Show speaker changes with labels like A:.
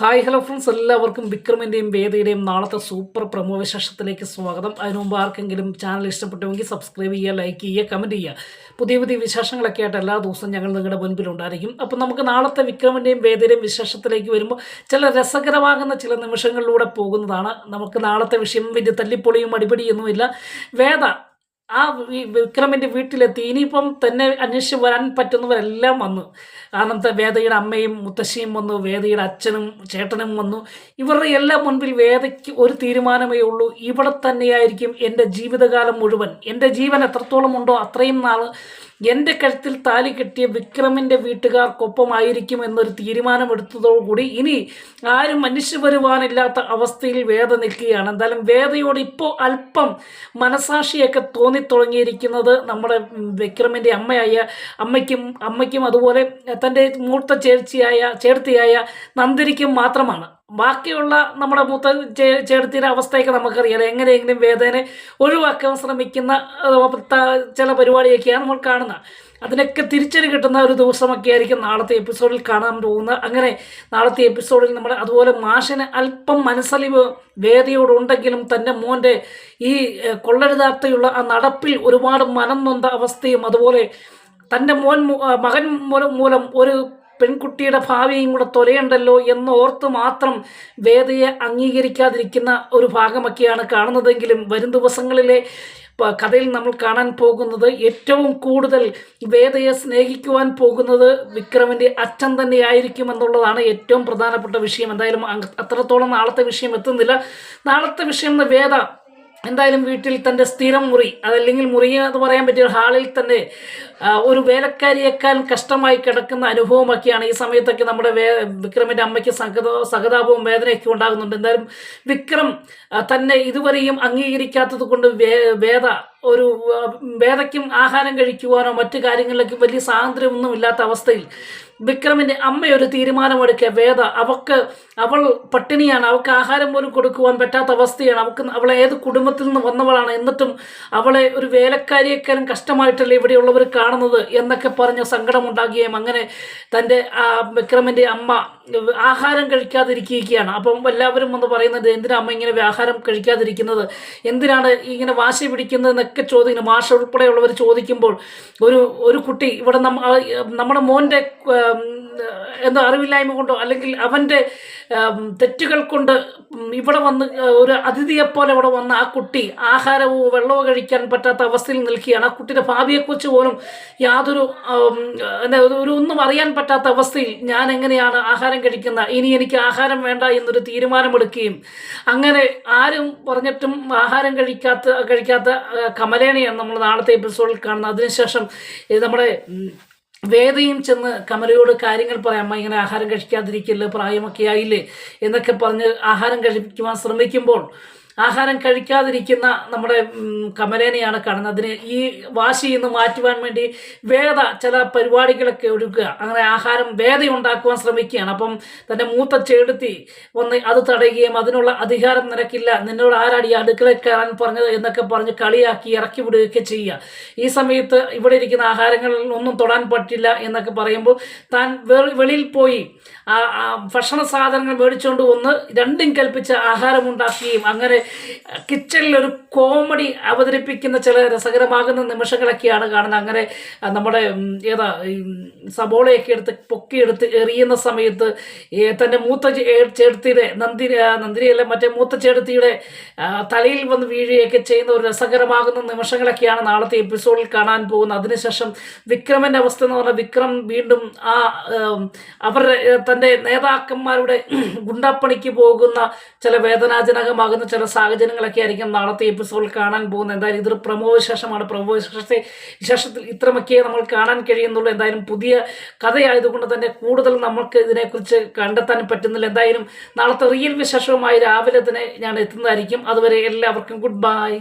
A: Hi hello friends. എല്ലാവർക്കും വിക്രമിന്റെയും വേദയുടെയും നാളത്തെ super promo വിശേഷത്തിലേക്ക് സ്വാഗതം. അതിനു മുമ്പ് ആർക്കെങ്കിലും ചാനൽ ഇഷ്ടപ്പെട്ടുവെങ്കിൽ സബ്സ്ക്രൈബ് ചെയ്യുക ലൈക്ക് ചെയ്യുക കമന്റ് ചെയ്യുക. പുതിയ പുതിയ വിശേഷങ്ങളൊക്കെ ആയിട്ട് എല്ലാ ദിവസവും ഞങ്ങൾ നിങ്ങളുടെ മുൻപിലുണ്ടായിരിക്കും. അപ്പോൾ നമുക്ക് നാളത്തെ വിക്രമിന്റെയും വേദയുടെയും വിശേഷത്തിലേക്ക് വരുമ്പോൾ ചില രസകരമാകുന്ന ചില നിമിഷങ്ങളിലൂടെ പോകുന്നതാണ്. നമുക്ക് നാളത്തെ വിഷയം വലിയ തല്ലിപ്പൊളിയും അടിപിടിയൊന്നുമില്ല. വേദ ആ വിക്രമിന്റെ വീട്ടിലെത്തി. ഇനിയിപ്പം തന്നെ അന്വേഷിച്ച് വരാൻ പറ്റുന്നവരെല്ലാം വന്നു. കാരണം വേദയുടെ അമ്മയും മുത്തശ്ശിയും വന്നു വേദയുടെ അച്ഛനും ചേട്ടനും വന്നു. ഇവരുടെ എല്ലാം മുൻപിൽ വേദയ്ക്ക് ഒരു തീരുമാനമേ ഉള്ളൂ. ഇവിടെ തന്നെയായിരിക്കും എന്റെ ജീവിതകാലം മുഴുവൻ. എന്റെ ജീവൻ എത്രത്തോളം ഉണ്ടോ അത്രയും നാൾ എന്റെ കഴുത്തിൽ താലി കെട്ടിയ വിക്രമിന്റെ വീട്ടുകാർക്കൊപ്പമായിരിക്കും എന്നൊരു തീരുമാനമെടുത്തതോടുകൂടി ഇനി ആരും മനുഷ്യ വരുവാനില്ലാത്ത അവസ്ഥയിൽ വേദ നിൽക്കുകയാണ്. എന്തായാലും വേദയോട് ഇപ്പോൾ അല്പം മനസാക്ഷിയൊക്കെ തോന്നിത്തുടങ്ങിയിരിക്കുന്നത് നമ്മുടെ വിക്രമിന്റെ അമ്മയായ അമ്മയ്ക്കും അമ്മയ്ക്കും അതുപോലെ തന്റെ മൂർത്ത ചേർച്ചയായ ചേർത്തിയായ നന്ദിരിക്കും മാത്രമാണ്. ബാക്കിയുള്ള നമ്മുടെ മൂത്ത ചേർത്തിയുടെ അവസ്ഥയൊക്കെ നമുക്കറിയാം എങ്ങനെയെങ്കിലും വേദനെ ഒഴിവാക്കാൻ ശ്രമിക്കുന്ന ചില പരിപാടിയൊക്കെയാണ് നമ്മൾ കാണുന്നത്. അതിനൊക്കെ തിരിച്ചടി കിട്ടുന്ന ഒരു ദിവസമൊക്കെ ആയിരിക്കും നാളത്തെ എപ്പിസോഡിൽ കാണാൻ പോകുന്നത്. അങ്ങനെ നാളത്തെ എപ്പിസോഡിൽ നമ്മൾ അതുപോലെ മാഷിന് അല്പം മനസ്സലിവ് വേദിയോടുണ്ടെങ്കിലും തന്റെ മോന്റെ ഈ കൊള്ളരുതാത്തയുള്ള ആ നടപ്പിൽ ഒരുപാട് മനം നൊന്ത അവസ്ഥയും അതുപോലെ തന്റെ മോൻ മകൻ മൂലം ഒരു പെൺകുട്ടിയുടെ ഭാവിയും കൂടെ തൊലയുണ്ടല്ലോ എന്ന് ഓർത്ത് മാത്രം വേദയെ അംഗീകരിക്കാതിരിക്കുന്ന ഒരു ഭാഗമൊക്കെയാണ് കാണുന്നതെങ്കിലും വരും ദിവസങ്ങളിലെ കഥയിൽ നമ്മൾ കാണാൻ പോകുന്നത് ഏറ്റവും കൂടുതൽ വേദയെ സ്നേഹിക്കുവാൻ പോകുന്നത് വിക്രമിന്റെ അച്ഛൻ തന്നെയായിരിക്കും എന്നുള്ളതാണ് ഏറ്റവും പ്രധാനപ്പെട്ട വിഷയം. എന്തായാലും അത്രത്തോളം നാളത്തെ വിഷയം എത്തുന്നില്ല. നാളത്തെ വിഷയം വേദ എന്തായാലും വീട്ടിൽ തന്റെ സ്ഥിരം മുറി അതല്ലെങ്കിൽ മുറി എന്ന് പറയാൻ പറ്റിയ ഹാളിൽ തന്നെ ഒരു വേലക്കാരിയേക്കാൾ കഷ്ടമായി കിടക്കുന്ന അനുഭവമൊക്കെയാണ് ഈ സമയത്തൊക്കെ നമ്മുടെ വേ വിക്രമിന്റെ അമ്മയ്ക്ക് സഹത സഹതാപവും വേദനയൊക്കെ ഉണ്ടാകുന്നുണ്ട്. എന്തായാലും വിക്രം തന്നെ ഇതുവരെയും അംഗീകരിക്കാത്തത് കൊണ്ട് വേദ ഒരു വേദയ്ക്കും ആഹാരം കഴിക്കുവാനോ മറ്റു കാര്യങ്ങളിലേക്കും വലിയ സ്വാതന്ത്ര്യമൊന്നും ഇല്ലാത്ത അവസ്ഥയിൽ വിക്രമിന്റെ അമ്മ ഒരു തീരുമാനമെടുക്കുക വേദ അവൾക്ക് അവൾ പട്ടിണിയാണ്. അവൾക്ക് ആഹാരം പോലും കൊടുക്കുവാൻ പറ്റാത്ത അവസ്ഥയാണ്. അവൾക്ക് അവളെ ഏത് കുടുംബത്തിൽ നിന്ന് വന്നവളാണ്? എന്നിട്ടും അവളെ ഒരു വേലക്കാരിയേക്കാളും കഷ്ടമായിട്ടല്ലേ ഇവിടെയുള്ളവർ കാണുന്നത് എന്നൊക്കെ പറഞ്ഞ് സങ്കടമുണ്ടാകുകയും അങ്ങനെ തന്റെ വിക്രമിന്റെ അമ്മ ആഹാരം കഴിക്കാതിരിക്കുകയാണ്. അപ്പം എല്ലാവരും വന്ന് പറയുന്നത് എന്തിനാ അമ്മ ഇങ്ങനെ ആഹാരം കഴിക്കാതിരിക്കുന്നത്? എന്തിനാണ് ഇങ്ങനെ വാശി പിടിക്കുന്നത്? എന്നൊക്കെ ചോദിക്കുന്നു. മാഷ ഉൾപ്പെടെയുള്ളവർ ചോദിക്കുമ്പോൾ ഒരു ഒരു കുട്ടി ഇവിടെ നമ്മ നമ്മുടെ മോന്റെ ഉം, എന്താ അറിവില്ലായ്മ കൊണ്ടോ അല്ലെങ്കിൽ അവന്റെ തെറ്റുകൾ കൊണ്ട് ഇവിടെ വന്ന് ഒരു അതിഥിയെപ്പോലെ ഇവിടെ വന്ന ആ കുട്ടി ആഹാരവും വെള്ളവും കഴിക്കാൻ പറ്റാത്ത അവസ്ഥയിൽ നിൽക്കുകയാണ്. ആ കുട്ടിയുടെ ഭാവിയെക്കുറിച്ച് പോലും യാതൊരു എന്താ ഒരു ഒന്നും അറിയാൻ പറ്റാത്ത അവസ്ഥയിൽ ഞാൻ എങ്ങനെയാണ് ആഹാരം കഴിക്കുന്നത് ഇനി എനിക്ക് ആഹാരം വേണ്ട എന്നൊരു തീരുമാനമെടുക്കുകയും അങ്ങനെ ആരും പറഞ്ഞിട്ടും ആഹാരം കഴിക്കാത്ത കഴിക്കാത്ത കമലേനയാണ് നമ്മൾ നാളത്തെ എപ്പിസോഡിൽ കാണുന്നത്. അതിനുശേഷം നമ്മുടെ വേദയും ചെന്ന് കമലയോട് കാര്യങ്ങൾ പറയാം. അമ്മ ഇങ്ങനെ ആഹാരം കഴിക്കാതിരിക്കില്ല പ്രായമൊക്കെ ആയില്ലേ? എന്നൊക്കെ പറഞ്ഞ് ആഹാരം കഴിക്കുവാൻ ശ്രമിക്കുമ്പോൾ ആഹാരം കഴിക്കാതിരിക്കുന്ന നമ്മുടെ കമലേനയാണ് കാണുന്നത്. അതിന് ഈ വാശി ഇന്ന് മാറ്റുവാൻ വേണ്ടി വേദ ചില പരിപാടികളൊക്കെ ഒരുക്കുക. അങ്ങനെ ആഹാരം വേദ ഉണ്ടാക്കുവാൻ ശ്രമിക്കുകയാണ്. അപ്പം തന്റെ മൂത്ത ചേടുത്തി വന്ന് അത് തടയുകയും അതിനുള്ള അധികാരം നിനക്കില്ല. നിന്നോട് ആരാടി അടുക്കളയിൽ കയറാൻ പറഞ്ഞത് എന്നൊക്കെ പറഞ്ഞ് കളിയാക്കി ഇറക്കി വിടുകയൊക്കെ ചെയ്യുക. ഈ സമയത്ത് ഇവിടെ ഇരിക്കുന്ന ആഹാരങ്ങളിൽ ഒന്നും തൊടാൻ പറ്റില്ല എന്നൊക്കെ പറയുമ്പോൾ താൻ വെളിയിൽ പോയി ഭക്ഷണ സാധനങ്ങൾ മേടിച്ചുകൊണ്ട് വന്ന് രണ്ടും കൽപ്പിച്ച് ആഹാരം ഉണ്ടാക്കുകയും അങ്ങനെ കിച്ചണിൽ ഒരു കോമഡി അവതരിപ്പിക്കുന്ന ചില രസകരമാകുന്ന നിമിഷങ്ങളൊക്കെയാണ് കാണുന്നത്. അങ്ങനെ നമ്മുടെ ഏതാ സബോളയൊക്കെ എടുത്ത് പൊക്കിയെടുത്ത് എറിയുന്ന സമയത്ത് തന്റെ മൂത്ത ചേർത്തിയുടെ നന്ദിനി ആ, നന്ദിനിയല്ല മറ്റേ മൂത്ത ചേർത്തിയുടെ തലയിൽ വന്ന് വീഴുകയൊക്കെ ചെയ്യുന്ന ഒരു രസകരമാകുന്ന നിമിഷങ്ങളൊക്കെയാണ് നാളത്തെ എപ്പിസോഡിൽ കാണാൻ പോകുന്നത്. അതിനുശേഷം വിക്രമന്റെ അവസ്ഥ എന്ന് പറഞ്ഞാൽ വിക്രം വീണ്ടും ആ അവരുടെ തന്റെ നേതാക്കന്മാരുടെ ഗുണ്ടാപ്പണിക്ക് പോകുന്ന ചില വേദനാജനകമാകുന്ന ചില സാഹചര്യങ്ങളൊക്കെ ആയിരിക്കും നാളത്തെ എപ്പിസോഡിൽ കാണാൻ പോകുന്നത്. എന്തായാലും ഇതൊരു പ്രമോ വിശേഷമാണ്. പ്രമോ വിശേഷത്തെ വിശേഷത്തിൽ ഇത്രമൊക്കെ നമ്മൾ കാണാൻ കഴിയുന്നുള്ളൂ. എന്തായാലും പുതിയ കഥയായതുകൊണ്ട് തന്നെ കൂടുതൽ നമുക്ക് ഇതിനെക്കുറിച്ച് കണ്ടെത്താൻ പറ്റുന്നില്ല. എന്തായാലും നാളത്തെ റിയൽ വിശേഷവുമായി രാവിലെ തന്നെ ഞാൻ എത്തുന്നതായിരിക്കും. അതുവരെ എല്ലാവർക്കും ഗുഡ് ബൈ